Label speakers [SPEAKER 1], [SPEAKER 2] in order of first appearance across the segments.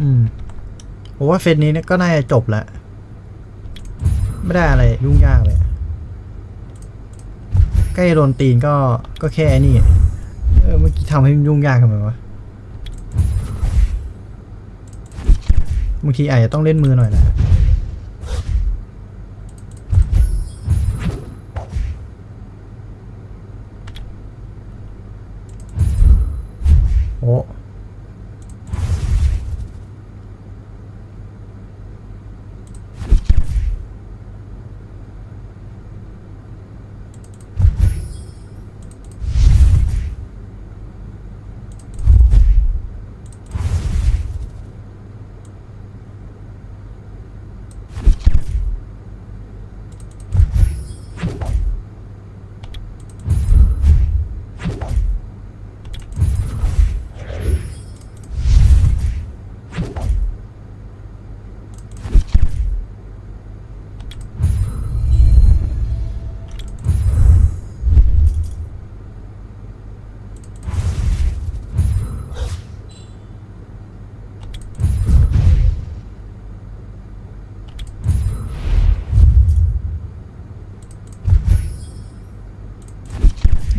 [SPEAKER 1] อืมผมว่าเฟสนี้เนี่ยก็น่าจะจบแล้ว ไม่ได้อะไรยุ่งยากเลย ใกล้โดนตีนก็ก็แค่นี้เออเมื่อกี้ทำให้มันยุ่งยากทำไมวะบางทีอาจจะต้องเล่นมือหน่อยนะโอ้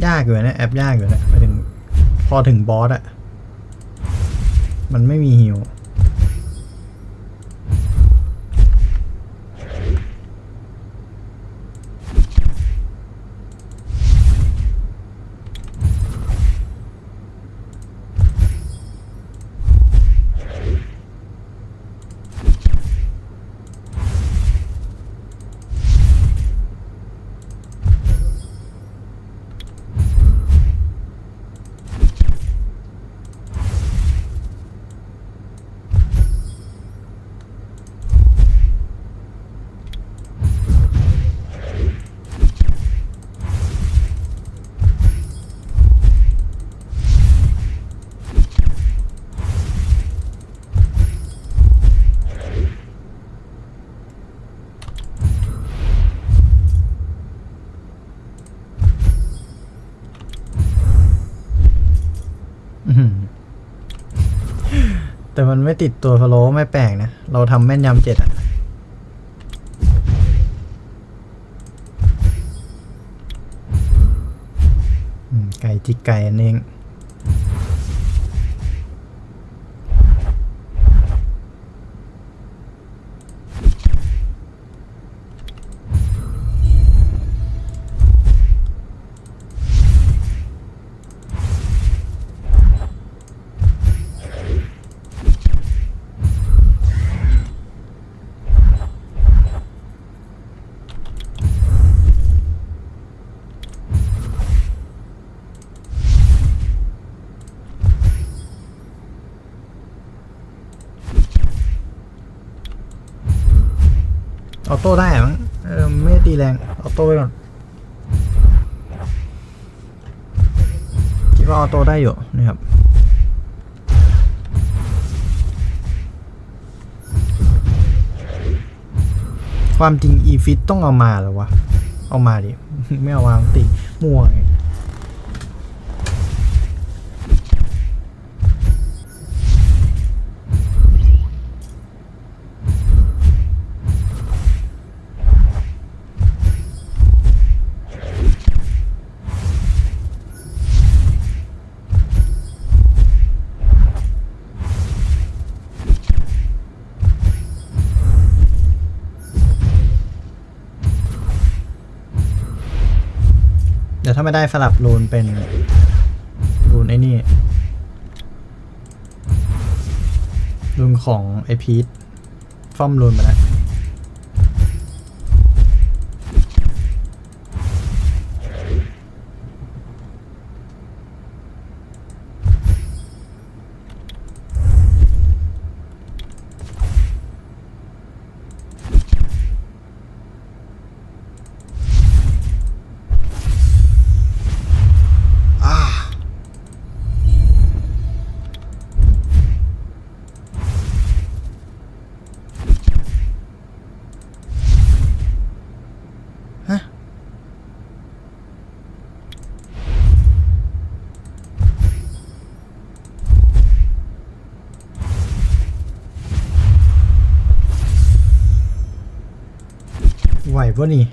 [SPEAKER 1] ยากอยู่นะแอปยากอยู่นะไปถึงพอถึงบอสอะมันไม่มีฮิว แต่มันไม่ติดตัวฟโลไม่แปลกนะ เราทำแม่นยำเจ็ดอะไก่จิกไก่อันเอง อโต้ได้มั้งเออไม่ตีแรงออโต้ไปก่อนคิดว่าออโต้ได้อยู่นะครับความจริงอีฟิตต้องเอามาหรอวะ เอามาดิ ไม่เอาวางตีมั่วไง ถ้าไม่ได้สลับรูนเป็นรูนไอ้นี่รูนของไอพีทฟอร์มรูนมาแล้ว ปะนี่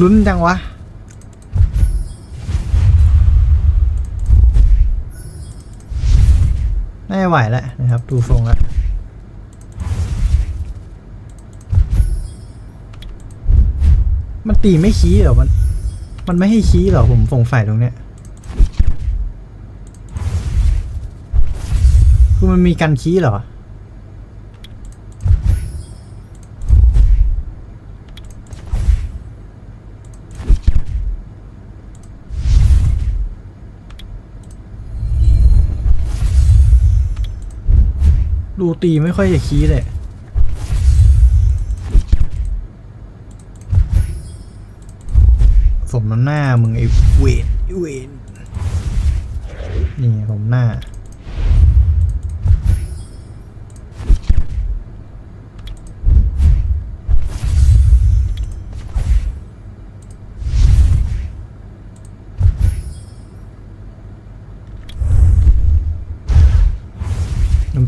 [SPEAKER 1] ลุ้นจังวะ ไม่ไหวแล้วนะครับ ดูทรงแล้วมันตีไม่ขี้เหรอ มัน มันไม่ให้ขี้เหรอ ผมสงสัยตรงเนี้ย คือมันมีการขี้เหรอ ตีไม่ค่อยจะคี้เลยสมน้ำหน้ามึงไอ้เวนเวนนี่สมหน้า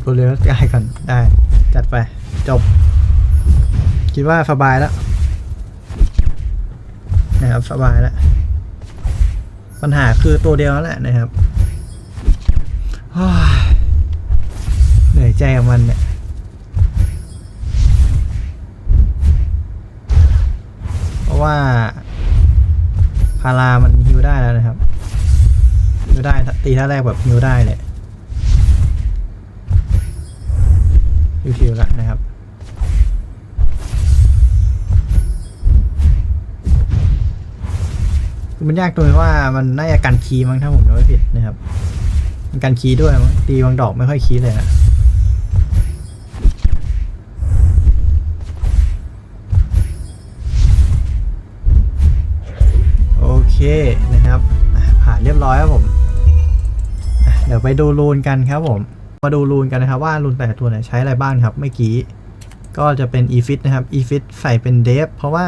[SPEAKER 1] นำตัวเรือใกล้ก่อน ได้ จัดไป จบ คิดว่าสบายแล้ว นะครับ สบายแล้ว ปัญหาคือตัวเดียวแหละนะครับเหนื่อยใจกับมันเนี่ยเพราะว่าพารามันฮิวได้แล้วนะครับฮิวได้ตีท่าแรกแบบฮิวได้เลย ชิวๆแล้วนะครับคือมันยากตรงว่ามันน่าจะกันคีย์มั้งถ้าผมจำไม่ผิดนะครับ มันกันคีย์ด้วยมั้งตีบางดอกไม่ค่อยคีย์เลยนะโอเคนะครับผ่านเรียบร้อยครับผม เดี๋ยวไปดูรูนกันครับผม มาดูรูนกันนะครับว่ารูนแต่ละตัวเนี่ยใช้อะไรบ้างครับเมื่อกี้ ก็จะเป็น e f i t นะครับ e f i t ใส่เป็นเดฟเพราะว่า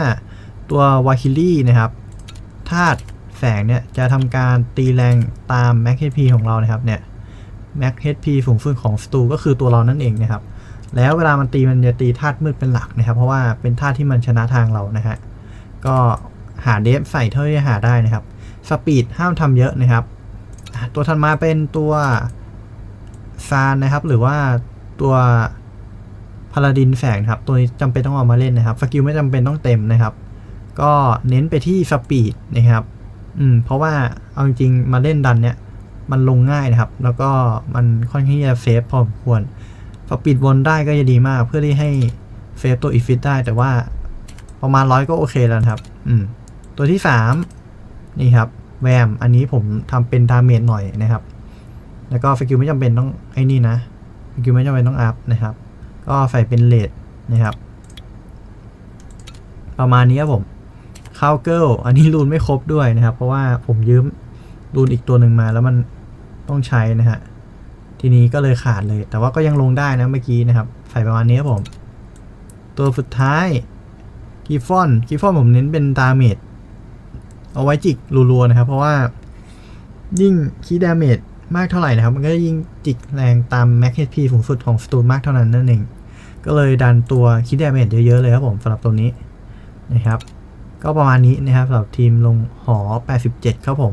[SPEAKER 1] ตัววาคิลี่นะครับธาตุแฝงเนี่ยจะทำการตีแรงตาม Max HP ของเรานะครับเนี่ย Max HP สูงสุดของสตูก็คือตัวเรานั่นเองนะครับ แล้วเวลามันตีมันจะตีธาตุมืดเป็นหลักนะครับ เพราะว่าเป็นธาตุที่มันชนะทางเรานะฮะก็หาเดฟใส่เท่าที่หาได้นะครับสปีดห้ามทำเยอะนะครับ ตัวถัดมาเป็นตัว ซานนะครับ หรือว่าตัวพาลาดินแฝงครับ ตัวนี้จำเป็นต้องเอามาเล่นนะครับสกิลไม่จำเป็นต้องเต็มนะครับ ก็เน้นไปที่สปีดนะครับ อืม เพราะว่าเอาจริงๆมาเล่นดันเนี่ย มันลงง่ายนะครับ แล้วก็มันค่อนข้างจะเซฟพอสมควรสปีดวนได้ก็จะดีมาก เพื่อที่ให้เซฟตัวอีฟิตได้ แต่ว่าประมาณร้อยก็โอเคแล้วครับ อืม ตัวที่สามนี่ครับ แวม อันนี้ผมทำเป็นดาเมจหน่อยนะครับ แล้วก็สกิลไม่จำเป็นต้องไอ้นี่นะสกิลไม่จำเป็นต้องอัพนะครับ ก็ใส่เป็นเลดนะครับ ประมาณนี้ครับผมคาวเกิลอันนี้รูนไม่ครบด้วยนะครับ เพราะว่าผมยืมรูนอีกตัวหนึ่งมาแล้วมันต้องใช้นะฮะทีนี้ก็เลยขาดเลย แต่ว่าก็ยังลงได้นะเมื่อกี้นะครับ ใส่ประมาณนี้ครับผม ตัวสุดท้ายกีฟอนกีฟอนผมเน้นเป็นดาเมจเอาไว้จิกรัวๆนะครับ เพราะว่ายิ่งคีดาเมจ มากเท่าไหร่นะครับ มันก็ยิ่งจิกแรงตามแม็กเฮพีสูงสุดของสตูนมากเท่านั้นนั่นเอง ก็เลยดันตัวคิดาเมจเยอะๆเลยครับผมสำหรับตัวนี้นะครับ ก็ประมาณนี้นะครับสำหรับทีมลงหอ 87 ครับผม